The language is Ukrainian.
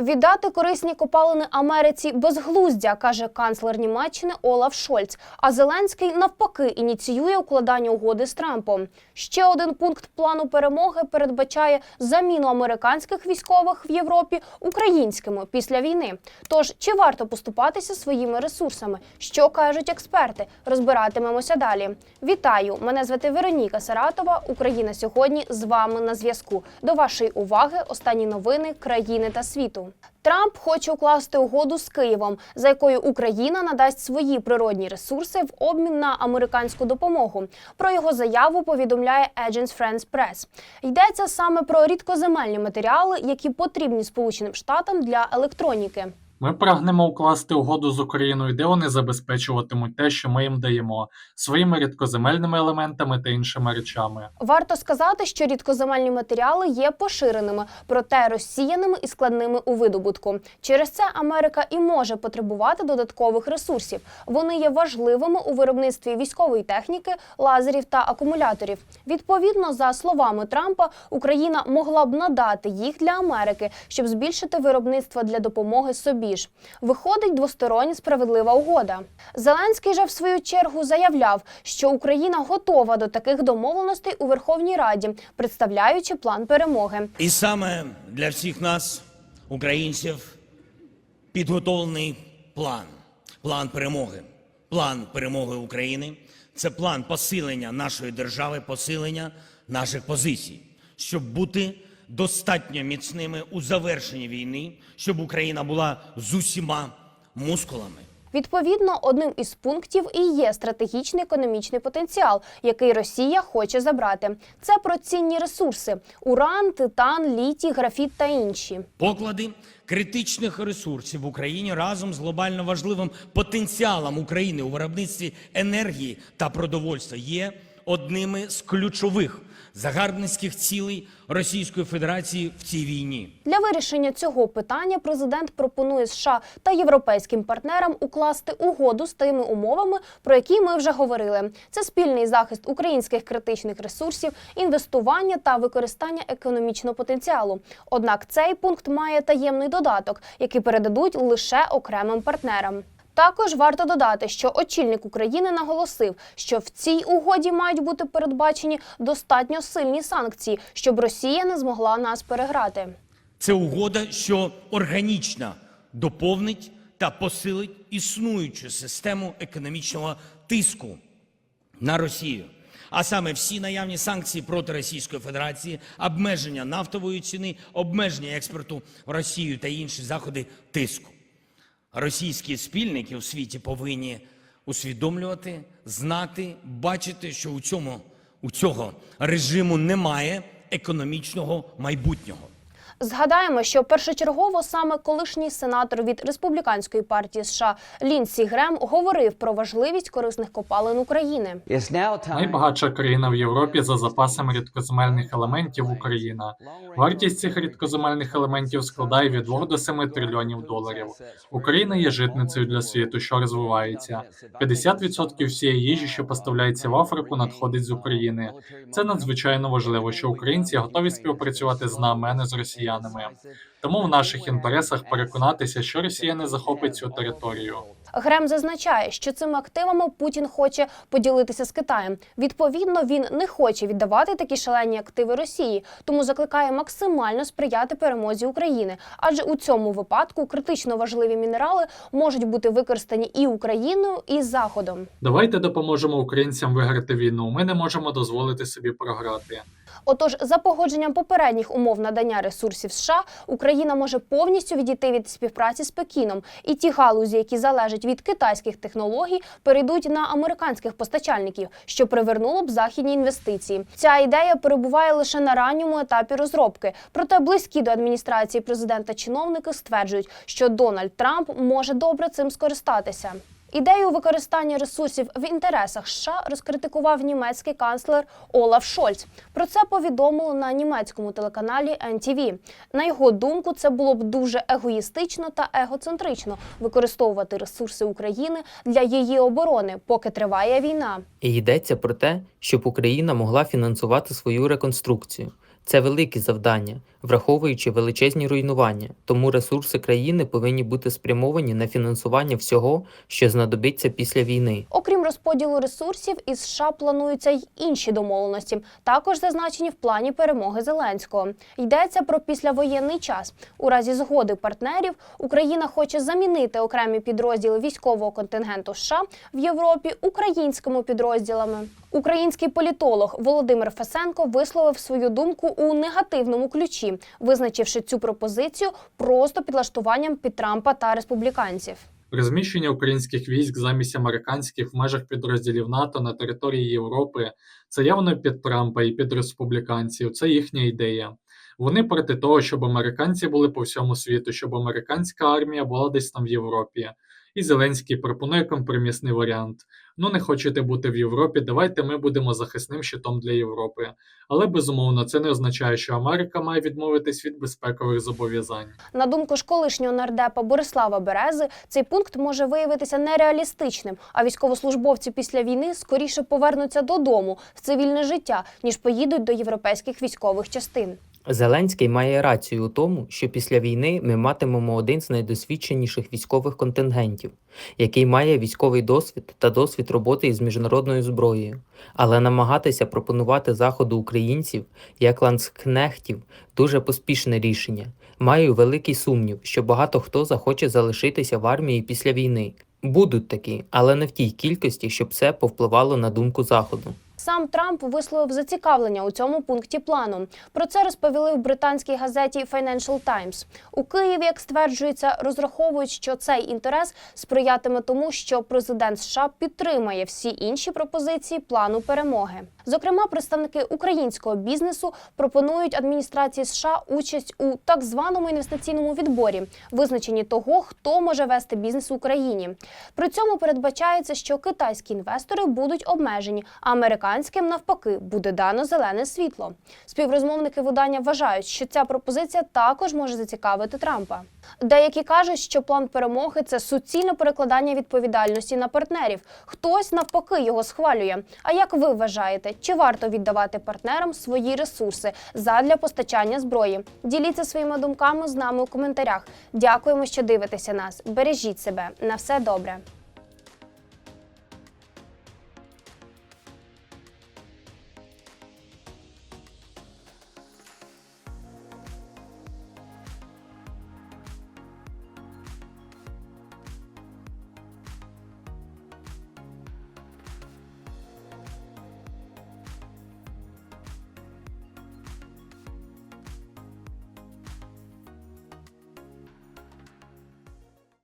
Віддати корисні копалини Америці безглуздя, каже канцлер Німеччини Олаф Шольц. А Зеленський навпаки ініціює укладання угоди з Трампом. Ще один пункт плану перемоги передбачає заміну американських військових в Європі українськими після війни. Тож чи варто поступатися своїми ресурсами? Що кажуть експерти? Розбиратимемося далі. Вітаю! Мене звати Вероніка Саратова. Україна сьогодні з вами на зв'язку. До вашої уваги останні новини країни та світу. Трамп хоче укласти угоду з Києвом, за якою Україна надасть свої природні ресурси в обмін на американську допомогу. Про його заяву повідомляє Agents France Press. Йдеться саме про рідкоземельні матеріали, які потрібні Сполученим Штатам для електроніки. Ми прагнемо укласти угоду з Україною, де вони забезпечуватимуть те, що ми їм даємо, своїми рідкоземельними елементами та іншими речами. Варто сказати, що рідкоземельні матеріали є поширеними, проте розсіяними і складними у видобутку. Через це Америка і може потребувати додаткових ресурсів. Вони є важливими у виробництві військової техніки, лазерів та акумуляторів. Відповідно, за словами Трампа, Україна могла б надати їх для Америки, щоб збільшити виробництво для допомоги собі ж. Виходить двостороння справедлива угода. Зеленський же в свою чергу заявляв, що Україна готова до таких домовленостей у Верховній Раді, представляючи план перемоги. І саме для всіх нас, українців, підготовлений план, план перемоги. План перемоги України це план посилення нашої держави, посилення наших позицій, щоб бути достатньо міцними у завершенні війни, щоб Україна була з усіма мускулами. Відповідно, одним із пунктів і є стратегічний економічний потенціал, який Росія хоче забрати. Це про цінні ресурси: уран, титан, літій, графіт та інші. Поклади критичних ресурсів в Україні разом з глобально важливим потенціалом України у виробництві енергії та продовольства є одними з ключових загарбницьких цілей Російської Федерації в цій війні. Для вирішення цього питання президент пропонує США та європейським партнерам укласти угоду з тими умовами, про які ми вже говорили. Це спільний захист українських критичних ресурсів, інвестування та використання економічного потенціалу. Однак цей пункт має таємний додаток, який передадуть лише окремим партнерам. Також варто додати, що очільник України наголосив, що в цій угоді мають бути передбачені достатньо сильні санкції, щоб Росія не змогла нас переграти. Це угода, що органічно доповнить та посилить існуючу систему економічного тиску на Росію. А саме всі наявні санкції проти Російської Федерації, обмеження нафтової ціни, обмеження експорту в Росію та інші заходи тиску. Російські спільники у світі повинні усвідомлювати, знати, бачити, що у цьому у цього режиму немає економічного майбутнього. Згадаємо, що першочергово саме колишній сенатор від республіканської партії США Лінсі Грем говорив про важливість корисних копалин України. Найбагатша країна в Європі за запасами рідкоземельних елементів Україна. Вартість цих рідкоземельних елементів складає від 2 до 7 трильйонів доларів. Україна є житницею для світу, що розвивається. 50% всієї їжі, що поставляється в Африку, надходить з України. Це надзвичайно важливо, що українці готові співпрацювати з нами, а не з on the Well, Тому в наших інтересах переконатися, що Росія не захопить цю територію. Грем зазначає, що цими активами Путін хоче поділитися з Китаєм. Відповідно, він не хоче віддавати такі шалені активи Росії, тому закликає максимально сприяти перемозі України. Адже у цьому випадку критично важливі мінерали можуть бути використані і Україною, і Заходом. Давайте допоможемо українцям виграти війну. Ми не можемо дозволити собі програти. Отож, за погодженням попередніх умов надання ресурсів США, Україна може повністю відійти від співпраці з Пекіном, і ті галузі, які залежать від китайських технологій, перейдуть на американських постачальників, що привернуло б західні інвестиції. Ця ідея перебуває лише на ранньому етапі розробки. Проте близькі до адміністрації президента чиновники стверджують, що Дональд Трамп може добре цим скористатися. Ідею використання ресурсів в інтересах США розкритикував німецький канцлер Олаф Шольц. Про це повідомило на німецькому телеканалі NTV. На його думку, це було б дуже егоїстично та егоцентрично використовувати ресурси України для її оборони, поки триває війна. І йдеться про те, щоб Україна могла фінансувати свою реконструкцію. Це великі завдання, враховуючи величезні руйнування, тому ресурси країни повинні бути спрямовані на фінансування всього, що знадобиться після війни. Окрім розподілу ресурсів, із США плануються й інші домовленості, також зазначені в плані перемоги Зеленського. Йдеться про післявоєнний час. У разі згоди партнерів Україна хоче замінити окремі підрозділи військового контингенту США в Європі українськими підрозділами. Український політолог Володимир Фесенко висловив свою думку у негативному ключі, визначивши цю пропозицію просто підлаштуванням під Трампа та республіканців. Розміщення українських військ замість американських в межах підрозділів НАТО на території Європи це явно під Трампа і під республіканців. Це їхня ідея. Вони проти того, щоб американці були по всьому світу, щоб американська армія була десь там в Європі. І Зеленський пропонує компромісний варіант. Ну, не хочете бути в Європі, давайте ми будемо захисним щитом для Європи. Але безумовно, це не означає, що Америка має відмовитись від безпекових зобов'язань. На думку ж колишнього нардепа Борислава Берези, цей пункт може виявитися нереалістичним, а військовослужбовці після війни скоріше повернуться додому в цивільне життя, ніж поїдуть до європейських військових частин. Зеленський має рацію у тому, що після війни ми матимемо один з найдосвідченіших військових контингентів, який має військовий досвід та досвід роботи із міжнародною зброєю. Але намагатися пропонувати заходу українців як ланскнехтів дуже поспішне рішення. Маю великий сумнів, що багато хто захоче залишитися в армії після війни. Будуть такі, але не в тій кількості, щоб це повпливало на думку заходу. Сам Трамп висловив зацікавлення у цьому пункті плану. Про це розповіли в британській газеті Financial Times. У Києві, як стверджується, розраховують, що цей інтерес сприятиме тому, що президент США підтримає всі інші пропозиції плану перемоги. Зокрема, представники українського бізнесу пропонують адміністрації США участь у так званому інвестиційному відборі, визначенні того, хто може вести бізнес в Україні. При цьому передбачається, що китайські інвестори будуть обмежені, а американським навпаки буде дано зелене світло. Співрозмовники видання вважають, що ця пропозиція також може зацікавити Трампа. Деякі кажуть, що план перемоги це суцільне перекладання відповідальності на партнерів. Хтось навпаки його схвалює. А як ви вважаєте, чи варто віддавати партнерам свої ресурси задля постачання зброї? Діліться своїми думками з нами у коментарях. Дякуємо, що дивитеся нас. Бережіть себе на все добре.